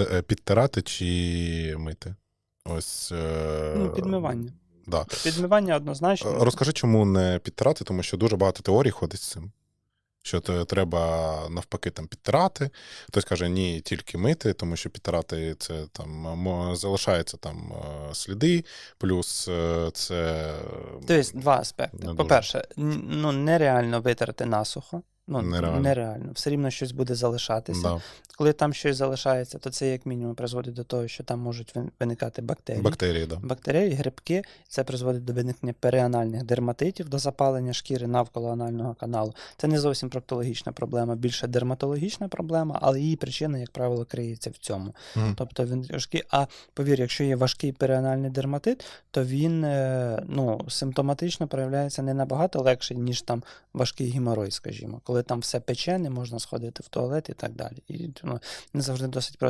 е, підтирати чи мити? Ось. е, Ну, підмивання. Да. Підмивання однозначно. Е, Розкажи, чому не підтирати, тому що дуже багато теорій ходить з цим. Що те- треба навпаки там підтирати. Хтось каже, ні, тільки мити, тому що підтирати це там залишаються там сліди, плюс це Тобто два аспекти. Не. По-перше, ну, нереально витерти насухо. Ну, Нереально. нереально. Все рівно щось буде залишатися. да, Коли там щось залишається, то це як мінімум призводить до того, що там можуть виникати бактерії. бактерії. Да. Бактерії, грибки, це призводить до виникнення періанальних дерматитів, до запалення шкіри навколо анального каналу. Це не зовсім проктологічна проблема, більше дерматологічна проблема, але її причина, як правило, криється в цьому. Мгм. Тобто він важкий. А повір, якщо є важкий періанальний дерматит, то він е, ну, симптоматично проявляється не набагато легше, ніж там важкий геморой, скажімо, коли там все пече, не можна сходити в туалет і так далі. І ну, не завжди досить просто.